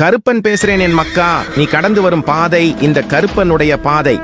கருப்பன் பேசுறேன் என் மக்கா நீ கடந்து வரும் பாதை இந்த கருப்பனுடைய பாதை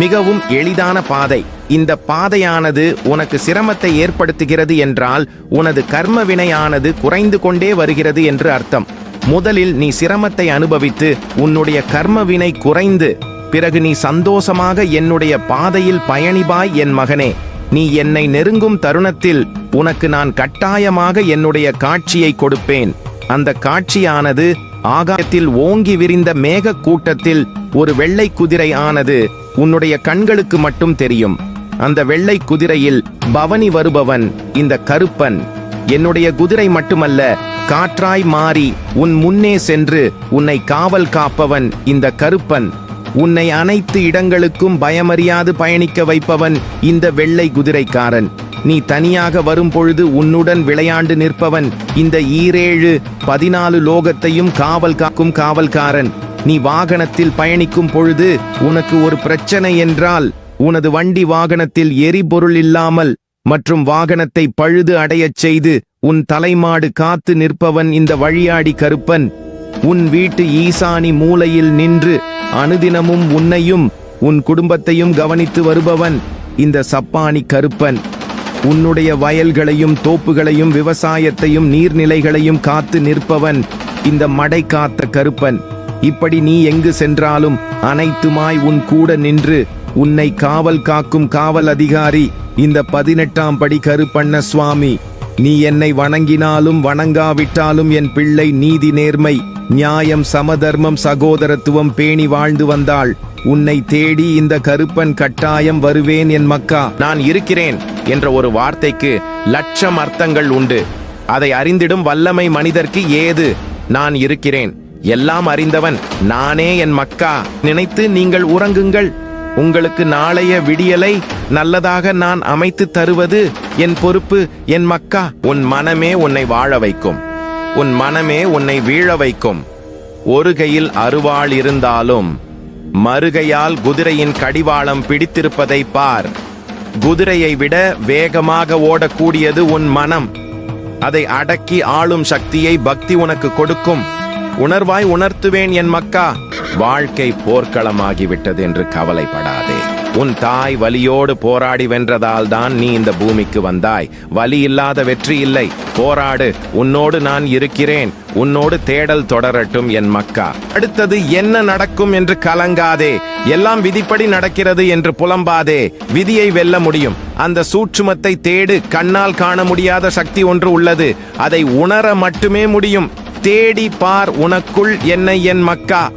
மிகவும் எளிதான பாதை. இந்த பாதையானது உனக்கு சிரமத்தை ஏற்படுத்துகிறது என்றால் உனது கர்ம வினையானது குறைந்து கொண்டே வருகிறது என்று அர்த்தம். முதலில் நீ சிரமத்தை அனுபவித்து உன்னுடைய கர்ம வினை குறைந்து பிறகு நீ சந்தோஷமாக என்னுடைய பாதையில் பயணிபாய் என் மகனே. நீ என்னை நெருங்கும் தருணத்தில் உனக்கு நான் கட்டாயமாக என்னுடைய காட்சியை கொடுப்பேன். அந்த காட்சியானது ஆகாயத்தில் ஓங்கி விரிந்த மேக கூட்டத்தில் ஒரு வெள்ளை குதிரை ஆனது உன்னுடைய கண்களுக்கு மட்டும் தெரியும். அந்த வெள்ளை குதிரையில் பவனி வருபவன் இந்த கருப்பன். என்னுடைய குதிரை மட்டுமல்ல காற்றாய் மாறி உன் முன்னே சென்று உன்னை காவல் காப்பவன் இந்த கருப்பன். உன்னை அனைத்து இடங்களுக்கும் பயமறியாது பயணிக்க வைப்பவன் இந்த வெள்ளை குதிரைக்காரன். நீ தனியாக வரும் பொழுது உன்னுடன் விளையாண்டு நிற்பவன் இந்த ஈரேழு பதினாலு லோகத்தையும் காவல் காக்கும் காவல்காரன். நீ வாகனத்தில் பயணிக்கும் பொழுது உனக்கு ஒரு பிரச்சனை என்றால் உனது வண்டி வாகனத்தில் எரிபொருள் இல்லாமல் மற்றும் வாகனத்தை பழுது அடையச் செய்து உன் தலைமாடு காத்து நிற்பவன் இந்த வழியாடி கருப்பன். உன் வீட்டு ஈசானி மூலையில் நின்று அனுதினமும் உன்னையும் உன் குடும்பத்தையும் கவனித்து வருபவன் இந்த சப்பானி கருப்பன். உன்னுடைய வயல்களையும் தோப்புகளையும் விவசாயத்தையும் நீர்நிலைகளையும் காத்து நிற்பவன் இந்த மடை காத்த கருப்பன். இப்படி நீ எங்கு சென்றாலும் அனைத்துமாய் உன் கூட நின்று உன்னை காவல் காக்கும் காவல் அதிகாரி இந்த பதினெட்டாம் படி கருப்பண்ண சுவாமி. நீ என்னை வணங்கினாலும் வணங்காவிட்டாலும் என் பிள்ளை நீதி நேர்மை நியாயம் சமதர்மம் சகோதரத்துவம் பேணி வாழ்ந்து வந்தாள். உன்னை தேடி இந்த கருப்பன் கட்டாயம் வருவேன் என் மக்கா. நான் இருக்கிறேன் என்ற ஒரு வார்த்தைக்கு லட்சம் அர்த்தங்கள் உண்டு. அதை அறிந்திடும் வல்லமை மனிதர்க்கு ஏது? நான் இருக்கிறேன். எல்லாம் அறிந்தவன் நானே என் மக்கா. நினைத்து நீங்கள் உறங்குங்கள். உங்களுக்கு நாளைய விடியலை நல்லதாக நான் அமைத்து தருவது என் பொறுப்பு என் மக்கா. உன் மனமே உன்னை வாழ வைக்கும். உன் மனமே உன்னை வீழ வைக்கும். ஒரு கையில் அருவாள் இருந்தாலும் மறுகையால் குதிரையின் கடிவாளம் பிடித்திருப்பதை பார். குதிரையை விட வேகமாக ஓடக்கூடியது உன் மனம். அதை அடக்கி ஆளும் சக்தியை பக்தி உனக்கு கொடுக்கும். உணர்வாய் உணர்த்துவேன் என் மக்கா. வாழ்க்கை போர்க்களமாகிவிட்டது என்று கவலைப்படாதே. உன் தாய் வலியோடு போராடி வென்றதால் தான் நீ இந்த பூமிக்கு வந்தாய். வலி இல்லாத வெற்றி இல்லை. போராடு. உன்னோடு நான் இருக்கிறேன். உன்னோடு தேடல் தொடரட்டும் என் மக்கா. அடுத்தது என்ன நடக்கும் என்று கலங்காதே. எல்லாம் விதிப்படி நடக்கிறது என்று புலம்பாதே. விதியை வெல்ல முடியும். அந்த சூட்சுமத்தை தேடு. கண்ணால் காண முடியாத சக்தி ஒன்று உள்ளது. அதை உணர மட்டுமே முடியும். தேடி பார் உனக்குள் என்னை என் மக்கா.